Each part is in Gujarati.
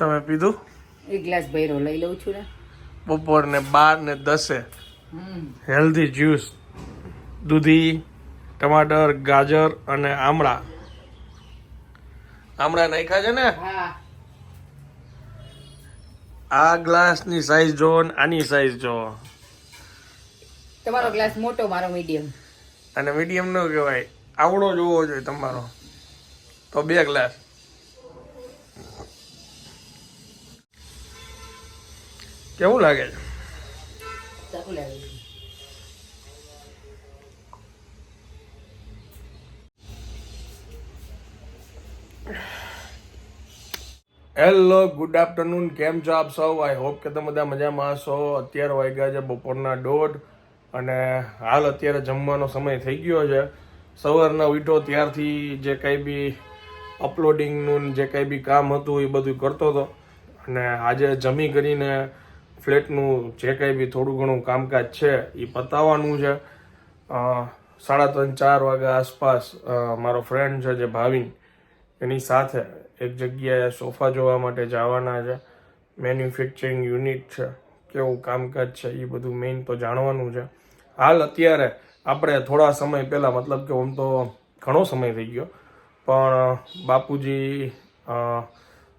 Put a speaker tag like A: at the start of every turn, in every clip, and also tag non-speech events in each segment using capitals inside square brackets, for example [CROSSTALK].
A: તમે પીધું?
B: એક ગ્લાસ ભૈરો લઈ લઉં છું ને.
A: બપોર ને બાર ને દસે. હેલ્ધી જ્યુસ દૂધી ટમાટર ગાજર અને આમળા. આમળા નાખ્યા છે ને? આ ગ્લાસની સાઈઝ જોવો આની સાઈઝ જો
B: તમારો ગ્લાસ મોટો મારો મીડિયમ
A: અને મીડિયમ ન કહેવાય. આવડો જોવો જોઈએ તમારો. તો બે ગ્લાસ. કેવું લાગે છે. હેલો ગુડ આફ્ટરનૂન કેમ છો આપ સૌ? આઈ હોપ કે તમે બધા મજામાં હશો. અત્યારે વાગ્યા છે બપોરના દોઢ અને હાલ અત્યારે જમવાનો સમય થઈ ગયો છે. સવારના ઉઠો ત્યારથી જે કંઈ બી અપલોડિંગનું જે કંઈ બી કામ હતું એ બધું કરતો હતો. અને આજે જમી કરીને ફ્લેટનું જે કંઈ બી થોડું ઘણું કામકાજ છે એ પતાવવાનું છે. સાડા ત્રણ, ચાર વાગ્યા આસપાસ મારો ફ્રેન્ડ છે જે ભાવિન, એની સાથે એક જગ્યાએ સોફા જોવા માટે જવાના છે. મેન્યુફેક્ચરિંગ યુનિટ છે, કેવું કામકાજ છે એ બધું મેઇન તો જાણવાનું છે. હાલ અત્યારે આપણે થોડા સમય પહેલાં, મતલબ કે આમ તો ઘણો સમય થઈ ગયો, પણ બાપુજી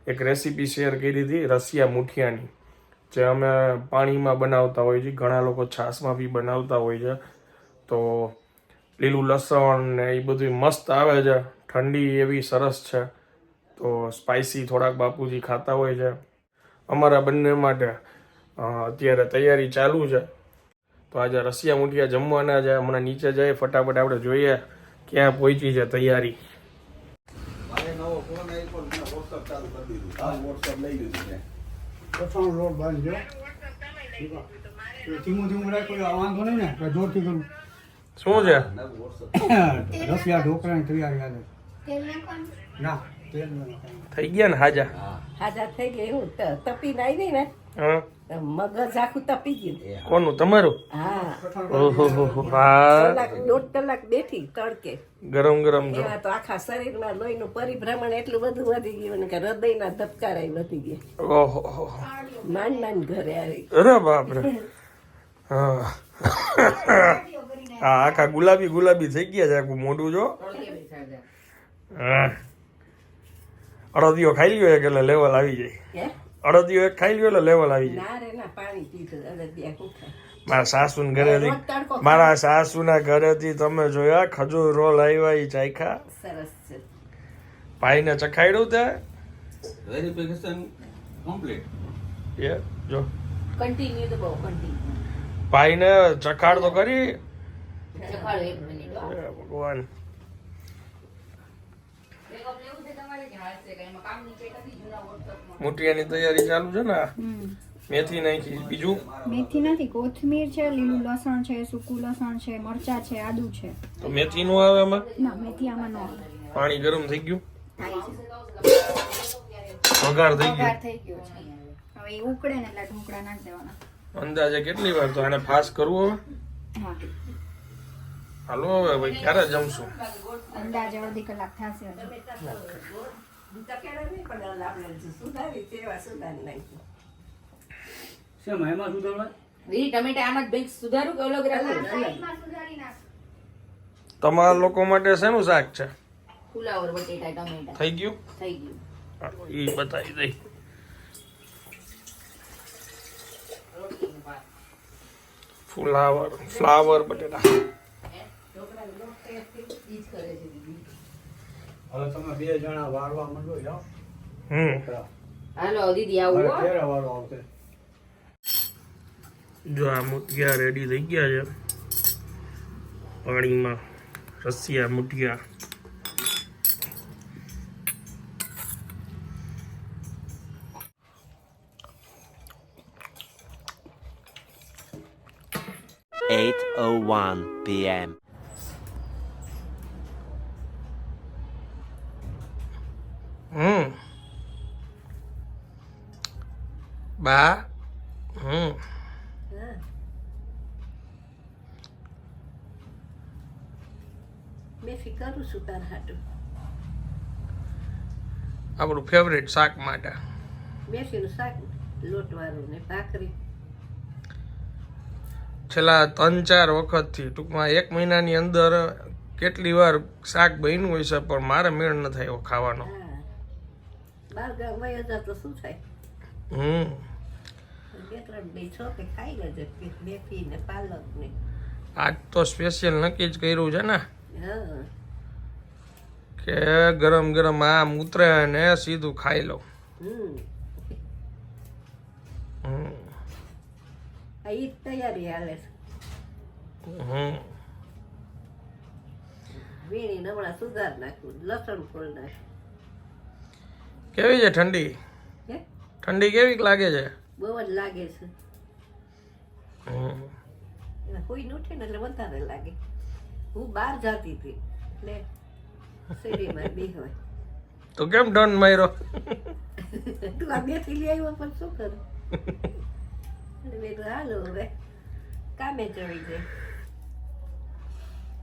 A: એક રેસીપી શેર કરી હતી, રસિયા મુઠિયાની. જે અમે પાણીમાં બનાવતા હોઈએ છીએ ઘણા લોકો છાશમાં બી બનાવતા હોય છે. તો લીલું લસણ ને એ બધું મસ્ત આવે છે. ઠંડી એવી સરસ છે. તો સ્પાઇસી થોડાક બાપુજી ખાતા હોય છે. અમારા બંને માટે અત્યારે તૈયારી ચાલુ છે. તો આજે રસિયા મુઠિયા જમવાના છે. હમણાં નીચે જઈએ, ફટાફટ આપણે જોઈએ ક્યાં પહોંચી છે તૈયારી.
C: નવો ફોન ચાલુ કરી દીધું. લઈ લીધું મેં.
D: કઠણ રોડ બાંધજો ધીમું ધીમું રાખ્યું આ વાંધો નહીં ને જોરથી કરું
A: શું છે
D: રસિયા ઢોકળાની તૈયારી આવે ના.
A: થઈ ગયા ને હાજા?
C: હા
B: હાજા થઈ ગઈ એવું તપી ના આવી ને?
A: હા.
B: મગજ આખું તપી ગયું.
A: કોનું તમારું?
B: હા.
A: ઓહો હો
B: દોઢ કલાક બેઠી તડકે.
A: ગરમ ગરમ જો
B: તો આખા શરીરમાં લોહીનું પરિભ્રમણ એટલું બધું વધી ગયું ને કે હૃદયના ધબકારા વધી ગયા.
A: ઓહો.
B: માંડ માંડ ઘરે આવી.
A: અરે બાપરે. હા. હા આખા ગુલાબી ગુલાબી થઈ ગયા છે આખું મોઢું જો. હા. અડદિયો ખાઈ લ્યો એક એટલે લેવલ આવી જાય.
B: અડદીઓ
A: અડદિયો એક ખાઈ લ્યો એટલે લેવલ આવી જાય.
B: ના રે ના પાણી પીધું અડદિયા કુખા
A: મારા સાસુ ઘરેથી મારા સાસુના ઘરેથી તમે જોયા ખજૂર રોલ આવ્યા એ ચાખા
B: સરસ છે.
A: ભાઈને ચખાડ્યું તે?
C: વેરીફિકેશન કમ્પ્લીટ
A: એ જો.
B: કન્ટિન્યુ તો બહુ કન્ટિન્યુ
A: ભાઈને ચખાડ તો કરી
B: ચખાડો એક મિનિટ
A: ભગવાન. મુઠિયાની તૈયારી ચાલુ છે ને? મેથી નાખી. બીજું?
E: મેથી નથી કોથમીર છે લીલું લસણ છે સૂકું લસણ છે મરચા છે આદુ છે.
A: તો મેથી નો આવે આમાં?
E: ના મેથી આમાં નો આવે.
A: પાણી ગરમ થઈ ગયું? વઘાર થઈ ગયો?
E: થઈ ગયો છે. હવે એ ઉકળે ને એટલે ઢોકળા નાખી દેવાના.
A: અંદાજે કેટલી વાર તો આને ફાસ્ટ કરવું હવે?
E: હા.
A: હાલો હવે ભાઈ ક્યારે જમશું?
E: અંદાજે અડધી કલાક થશે
D: શેમાં એમાં સુધારવા?
B: ઈ ટમેટા આમાં જ બેંક સુધારું કે અલગ રાખું
A: તમારા લોકો માટે શેનું શાક છે?
B: ફુલાવર બટેટા ટમેટા.
A: થઈ ગયું?
B: થઈ ગયું.
A: એ ઈ બતાવી દઈ. ફ્લાવર ફ્લાવર બટેટા.
D: હવે તમે બે જણા વાળવા માંડો જાઓ.
B: હાલો દીદી આવું
D: ક્યારે વાળો આવશે.
A: જો આ મુઠિયા રેડી થઈ ગયા છે. પાણીમાં રસિયા muthiya.
F: Eight oh one PM.
A: બા હમ
B: મેં ફિકરું છું તાર હાટું.
A: આપણું ફેવરેટ શાક માટે.
B: મેથીનું શાક લોટવાળું ને ભાખરી.
A: છેલ્લા ત્રણ ચાર વખતથી ટૂંકમાં એક મહિનાની અંદર કેટલી વાર શાક બન્યું હોય છે પણ મારે મેળ ન થાય ખાવાનો.
B: બાર ગામ વયો તો શું થાય?
A: હમ. આજ તો સ્પેશિયલ નક્કી જ કર્યું છે ને. કે ગરમ ગરમ આમ ઉતરે ને સીધું ખાઈ
B: લો તૈયારી હાલે
A: હમ.
B: વીણી નમણા સુધાર નાખ્યું લસણ ફોલ નાખું
A: કેવી છે ઠંડી? ઠંડી કેવી લાગે છે?
B: બહુ જ લાગે છે.
A: હમ
B: કોઈ ન ઉઠે ને એટલે વધારે લાગે. હું બહાર જતી હતી એટલે શેરીમાં બે હોય
A: તો કેમ ડન માર્યો?
B: તું આ બેથી લઈ આવ્યો પણ શું કરું? મેં તો હાલો હવે કામે ચડી જાય.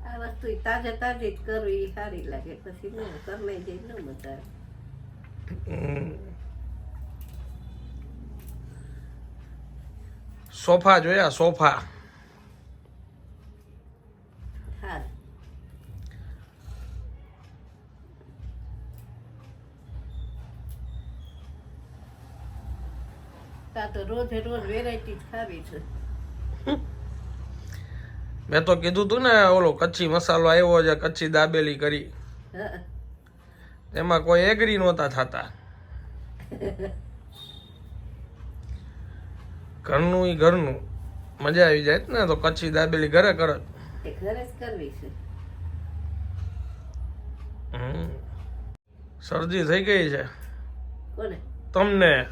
B: આ વસ્તુ તાજે તાજે જ કરવી સારી લાગે. પછી ન કરવાઈ જાય ન મજા આવે
A: હમ. સોફા જોયા સોફા. મેં તો કીધું તું ને ઓલો કચ્છી મસાલો આવ્યો છે કચ્છી દાબેલી કરી. એમાં કોઈ એગ્રી નહોતા થતા. [LAUGHS] ઘરનું ઈ ઘરનું. મજા આવી જાય ને તો કચ્છી દાબેલી ઘરે કરત
B: ઘરે જ કરવી છે.
A: હમ. શરદી થઈ ગઈ છે. તમને?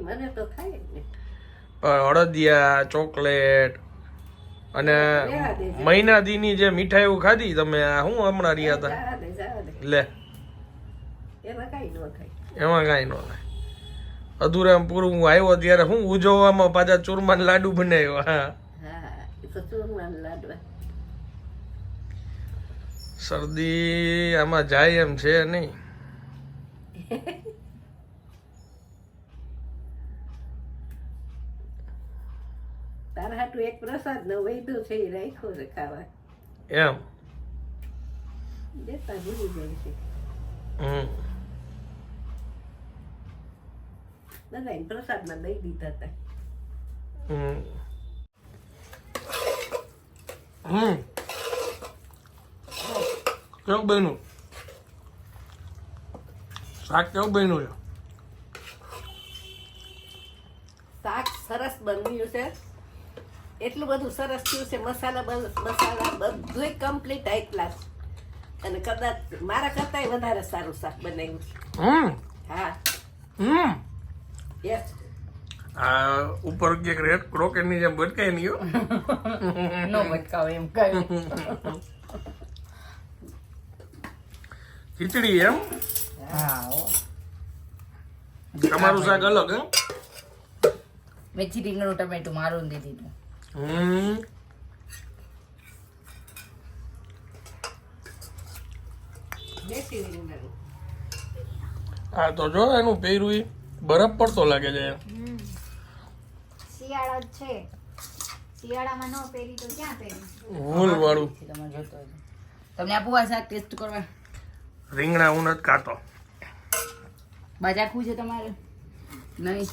B: મને તો
A: પણ અડદિયા ચોકલેટ અને મહિના દીની જે મીઠાઈઓ ખાધી તમે આ શું હમણાં રહ્યા હતા? લે.
B: એમાં કઈ ન થાય.
A: એમાં કાંઈ ન થાય. અધૂરામ પૂરું હું આવ્યો ત્યારે હું ઉજવવામાં પાછા ચૂરમાન લાડુ બનાવ્યો હા. શરદી આમાં જાય એમ છે નહીં.
B: તારા હાટું એક પ્રસાદ નો વૈધો છે એ રાખ્યો છે ખાવા.
A: એમ?
B: દેતા ભૂલી જાય છે.
A: હમ.
B: બધા પ્રસાદમાં દઈ દીધા હતા
A: હમ કેવું બન્યું શાક કેવું બન્યું છે
B: શાક સરસ બન્યું છે એટલું બધું સરસ થયું છે મસાલા મસાલા બધું કમ્પ્લીટ હાઈ ક્લાસ અને કદાચ મારા કરતાંય વધારે સારું શાક બનાવ્યું છે. હા
A: હમ આ ઉપર ક્યાંક રેડ ક્રોકેટની જેમ ભટકાય નહીં. [LAUGHS]
G: નો ભટકાવે એમ કયું
A: ખીચડી એમ? તમારું શાક અલગ એમ
G: મેથી રીંગણું ટમેટું મારું દીધું
A: હમ.
B: દેશી
A: હા તો જો એનું પહેર્યું બરફ પડતો લાગે છે.
E: શિયાળો જ છે. શિયાળામાં ન પહેરી તો ક્યાં પહેરી?
A: વૂલ વાળું.
G: તમે જોતો. તમને આપું આ શાક ટેસ્ટ કરવા?
A: રીંગણા હું નથી ખાતો
G: બાજાખવું છે તમારે? નહીં.